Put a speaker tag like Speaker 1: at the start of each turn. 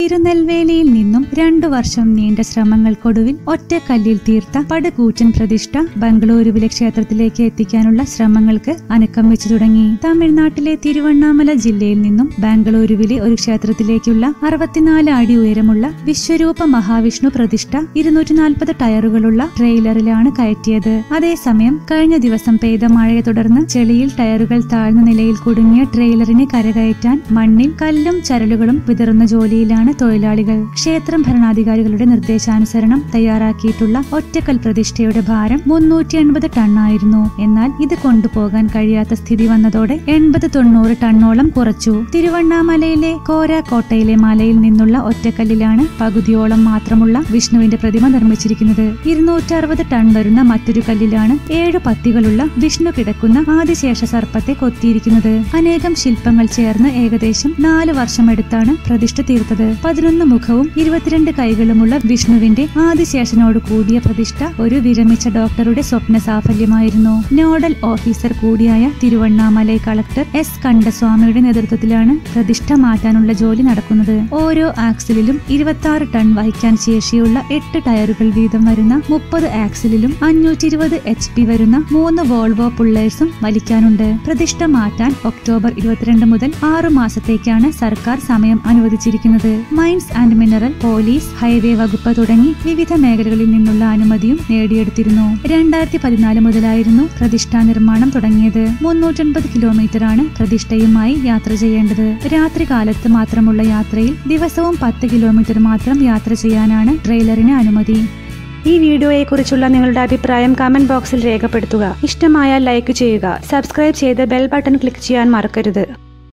Speaker 1: തിരുനെൽവേലിയിൽ നിന്നും രണ്ടു വർഷം നീണ്ട ശ്രമങ്ങൾക്കൊടുവിൽ ഒറ്റക്കല്ലിൽ തീർത്ത പടുകൂറ്റൻ പ്രതിഷ്ഠ ബംഗളൂരുവിലെ ക്ഷേത്രത്തിലേക്ക് എത്തിക്കാനുള്ള ശ്രമങ്ങൾക്ക് അനക്കം വെച്ചു തുടങ്ങി. തമിഴ്നാട്ടിലെ തിരുവണ്ണാമല ജില്ലയിൽ നിന്നും ബാംഗ്ലൂരുവിലെ ഒരു ക്ഷേത്രത്തിലേക്കുള്ള അറുപത്തിനാല് അടി ഉയരമുള്ള വിശ്വരൂപ മഹാവിഷ്ണു പ്രതിഷ്ഠ ഇരുന്നൂറ്റി നാൽപ്പത് ടയറുകളുള്ള ട്രെയിലറിലാണ് കയറ്റിയത്. അതേസമയം കഴിഞ്ഞ ദിവസം പെയ്ത മഴയെ തുടർന്ന് ചെളിയിൽ ടയറുകൾ താഴ്ന്ന നിലയിൽ കുടുങ്ങിയ ട്രെയിലറിനെ കരകയറ്റാൻ മണ്ണിൽ കല്ലും ചരലുകളും വിതറുന്ന ജോലിയിലാണ് തൊഴിലാളികൾ. ക്ഷേത്രം ഭരണാധികാരികളുടെ നിർദ്ദേശാനുസരണം തയ്യാറാക്കിയിട്ടുള്ള ഒറ്റക്കൽ പ്രതിഷ്ഠയുടെ ഭാരം മുന്നൂറ്റി എൺപത് ടണ്ണായിരുന്നു. എന്നാൽ ഇത് കൊണ്ടുപോകാൻ കഴിയാത്ത സ്ഥിതി വന്നതോടെ എൺപത് തൊണ്ണൂറ് ടണ്ണോളം കുറച്ചു. തിരുവണ്ണാമലയിലെ കോരാക്കോട്ടയിലെ മലയിൽ നിന്നുള്ള ഒറ്റക്കല്ലിലാണ് പകുതിയോളം മാത്രമുള്ള വിഷ്ണുവിന്റെ പ്രതിമ നിർമ്മിച്ചിരിക്കുന്നത്. ഇരുന്നൂറ്റി അറുപത് ടൺ വരുന്ന മറ്റൊരു കല്ലിലാണ് ഏഴ് പത്തികളുള്ള വിഷ്ണു കിടക്കുന്ന ആദിശേഷ സർപ്പത്തെ കൊത്തിയിരിക്കുന്നത്. അനേകം ശില്പങ്ങൾ ചേർന്ന് ഏകദേശം നാല് വർഷമെടുത്താണ് പ്രതിഷ്ഠ തീർത്തത്. പതിനൊന്ന് മുഖവും ഇരുപത്തിരണ്ട് കൈകളുമുള്ള വിഷ്ണുവിന്റെ ആദിശേഷനോട് കൂടിയ പ്രതിഷ്ഠ ഒരു വിരമിച്ച ഡോക്ടറുടെ സ്വപ്ന സാഫല്യമായിരുന്നു. നോഡൽ ഓഫീസർ കൂടിയായ തിരുവണ്ണാമലൈ കളക്ടർ എസ് കണ്ടസ്വാമിയുടെ നേതൃത്വത്തിലാണ് പ്രതിഷ്ഠ മാറ്റാനുള്ള ജോലി നടക്കുന്നത്. ഓരോ ആക്സിലും ഇരുപത്തി ആറ് ടൺ വഹിക്കാൻ ശേഷിയുള്ള എട്ട് ടയറുകൾ വീതം വരുന്ന മുപ്പത് ആക്സിലും അഞ്ഞൂറ്റി ഇരുപത് എച്ച് പി വരുന്ന മൂന്ന് വോൾവോ പുള്ളേഴ്സും വലിക്കാനുണ്ട്. പ്രതിഷ്ഠ മാറ്റാൻ ഒക്ടോബർ ഇരുപത്തിരണ്ട് മുതൽ ആറു മാസത്തേക്കാണ് സർക്കാർ സമയം അനുവദിച്ചിരിക്കുന്നത്. Mines and mineral police highway വകുപ്പ് തുടങ്ങി വിവിധ മേഖലകളിൽ നിന്നുള്ള അനുമതിയും നേടിയെടുത്തിരുന്നു. രണ്ടായിരത്തി പതിനാല് മുതലായിരുന്നു പ്രതിഷ്ഠാ നിർമ്മാണം തുടങ്ങിയത്. മുന്നൂറ്റൻപത് കിലോമീറ്റർ ആണ് പ്രതിഷ്ഠയുമായി യാത്ര ചെയ്യേണ്ടത്. രാത്രി കാലത്ത് മാത്രമുള്ള യാത്രയിൽ ദിവസവും പത്ത് കിലോമീറ്റർ മാത്രം യാത്ര ചെയ്യാനാണ് ട്രെയിലറിന് അനുമതി.
Speaker 2: ഈ വീഡിയോയെക്കുറിച്ചുള്ള നിങ്ങളുടെ അഭിപ്രായം കമന്റ് ബോക്സിൽ രേഖപ്പെടുത്തുക. ഇഷ്ടമായാൽ ലൈക്ക് ചെയ്യുക. സബ്സ്ക്രൈബ് ചെയ്ത് ബെൽ ബട്ടൺ ക്ലിക്ക് ചെയ്യാൻ മറക്കരുത്.